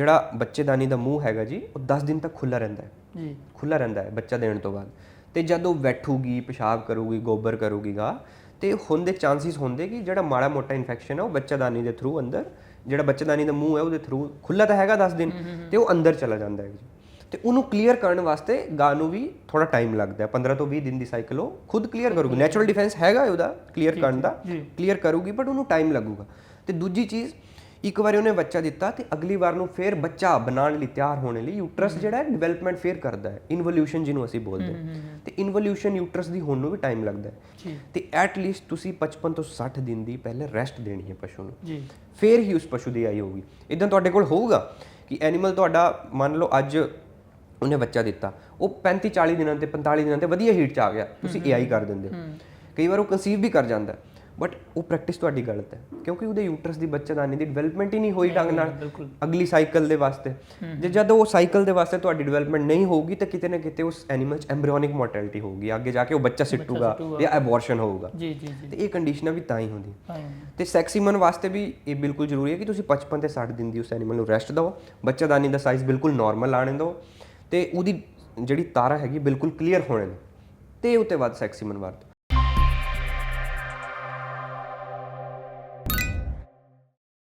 ਜਿਹੜਾ ਬੱਚੇਦਾਨੀ ਦਾ ਮੂੰਹ ਹੈਗਾ ਜੀ ਉਹ 10 ਦਿਨ ਤੱਕ ਖੁੱਲਾ ਰਹਿੰਦਾ ਹੈ। ਜੀ। ਖੁੱਲਾ ਰਹਿੰਦਾ ਹੈ ਬੱਚਾ ਦੇਣ ਤੋਂ ਬਾਅਦ। ਤੇ ਜਦ ਉਹ ਬੈਠੂਗੀ ਪਿਸ਼ਾਬ ਕਰੂਗੀ ਗੋਬਰ ਕਰੂਗੀਗਾ ਤੇ ਹੁੰਦੇ ਚਾਂਸਸ ਹੁੰਦੇ ਕਿ ਜਿਹੜਾ ਮਾੜਾ ਮੋਟਾ ਇਨਫੈਕਸ਼ਨ ਹੈ ਉਹ ਬੱਚੇਦਾਨੀ ਦੇ ਥਰੂ ਅੰਦਰ ਜਿਹੜਾ ਬੱਚੇਦਾਨੀ ਦਾ ਮੂੰਹ ਹੈ ਉਹਦੇ ਥਰੂ ਖੁੱਲਾ ਤਾਂ ਹੈਗਾ 10 ਦਿਨ ਤੇ ਉਹ ਅੰਦਰ ਚਲਾ ਜਾਂਦਾ ਹੈ ਜੀ। ਤੇ ਉਹਨੂੰ ਕਲੀਅਰ ਕਰਨ ਵਾਸਤੇ ਗਾਂ ਨੂੰ ਵੀ ਥੋੜਾ ਟਾਈਮ ਲੱਗਦਾ ਹੈ। 15 ਤੋਂ 20 ਦਿਨ ਦੀ ਸਾਈਕਲ ਉਹ ਖੁਦ ਕਲੀਅਰ ਕਰੂਗੀ। ਨੈਚੁਰਲ ਡਿਫੈਂਸ ਹੈਗਾ ਉਹਦਾ ਕਲੀਅਰ ਕਰਨ ਦਾ ਕਲੀਅਰ ਕਰੂਗੀ ਬਟ ਉਹਨੂੰ ਟਾਈਮ ਲੱਗੂਗਾ। ਤੇ ਦੂਜੀ ਚੀਜ਼ ਇੱਕ ਵਾਰੀ ਉਹਨੇ ਬੱਚਾ ਦਿੱਤਾ ਤੇ ਅਗਲੀ ਵਾਰ ਨੂੰ ਫੇਰ ਬੱਚਾ ਬਣਾਉਣ ਲਈ ਤਿਆਰ ਹੋਣ ਲਈ ਯੂਟਰਸ ਜਿਹੜਾ ਹੈ ਡਿਵੈਲਪਮੈਂਟ ਫੇਰ ਕਰਦਾ ਹੈ ਇਨਵੋਲੂਸ਼ਨ ਜਿਹਨੂੰ ਅਸੀਂ ਬੋਲਦੇ ਹਾਂ। ਤੇ ਇਨਵੋਲੂਸ਼ਨ ਯੂਟਰਸ ਦੀ ਹੋਣ ਨੂੰ ਵੀ ਟਾਈਮ ਲੱਗਦਾ ਹੈ। ਤੇ ਐਟ ਲੀਸਟ ਤੁਸੀਂ 55 ਤੋਂ 60 ਦਿਨ ਦੀ ਪਹਿਲੇ ਰੈਸਟ ਦੇਣੀ ਹੈ ਪਸ਼ੂ ਨੂੰ। ਜੀ। ਫੇਰ ਹੀ ਉਸ ਪਸ਼ੂ ਦੀ ਆਈ ਹੋਊਗੀ। ਇਦਾਂ ਤੁਹਾਡੇ ਕੋਲ ਹੋਊਗਾ ਕਿ ਐਨੀਮਲ ਤੁਹਾਡਾ ਮੰਨ ਲਓ ਅੱਜ ਉਹਨੇ ਬੱਚਾ ਦਿੱਤਾ ਉਹ 35 40 ਦਿਨਾਂ ਤੇ 45 ਦਿਨਾਂ ਤੇ ਵਧੀਆ ਹੀਟ ਚ ਆ ਗਿਆ ਤੁਸੀਂ ਏਆਈ ਕਰ ਦਿੰਦੇ। ਹੋ ਕਈ ਵਾਰ ਉਹ ਕਨਸੀਵ ਵੀ ਕਰ ਜਾਂਦਾ ਬਟ ਉਹ ਪ੍ਰੈਕਟਿਸ ਤੁਹਾਡੀ ਗਲਤ ਹੈ। ਕਿਉਂਕਿ ਉਹਦੇ ਯੂਟਰਸ ਦੀ ਬੱਚੇਦਾਨੀ ਦੀ ਡਿਵੈਲਪਮੈਂਟ ਹੀ ਨਹੀਂ ਹੋਈ ਢੰਗ ਨਾਲ। ਅਗਲੀ ਸਾਈਕਲ ਦੇ ਵਾਸਤੇ। ਜੇ ਜਦੋਂ ਉਹ ਸਾਈਕਲ ਦੇ ਵਾਸਤੇ ਤੁਹਾਡੀ ਡਿਵੈਲਪਮੈਂਟ ਨਹੀਂ ਹੋਊਗੀ ਤਾਂ ਕਿਤੇ ਨਾ ਕਿਤੇ ਉਸ ਐਨੀਮਲ 'ਚ ਐਮਬ੍ਰੀਓਨਿਕ ਮੋਰਟੈਲਿਟੀ ਹੋਊਗੀ। ਅੱਗੇ ਜਾ ਕੇ ਉਹ ਬੱਚਾ ਸਿੱਟੂਗਾ ਜਾਂ ਐਬੋਰਸ਼ਨ ਹੋਊਗਾ। ਜੀ ਜੀ ਜੀ। ਤੇ ਇਹ ਕੰਡੀਸ਼ਨਾਂ ਵੀ ਤਾਂ ਹੀ ਹੁੰਦੀ। ਤੇ ਸੈਕਸੀਮਨ ਵਾਸਤੇ ਵੀ ਇਹ ਬਿਲਕੁਲ ਜ਼ਰੂਰੀ ਹੈ ਕਿ ਤੁਸੀਂ 55 ਤੇ 60 ਦਿਨ ਦੀ ਉਸ ਐਨੀਮਲ ਨੂੰ ਰੈਸਟ ਦਿਓ। ਬੱਚੇਦਾਨੀ ਦਾ ਸਾਈਜ਼ ਬਿਲਕੁਲ ਨਾਰਮਲ ਆਣੇ ਦਿਓ। ਤੇ ਉਹਦੀ ਜਿਹੜੀ ਤਾਰਾ ਹੈਗੀ ਬਿਲਕੁਲ ਕਲੀਅਰ ਹੋਣੇ ਤੇ ਉਹ ਤੇ ਬਾਅਦ ਸੈਕਸੀਮਨ ਵਰਤ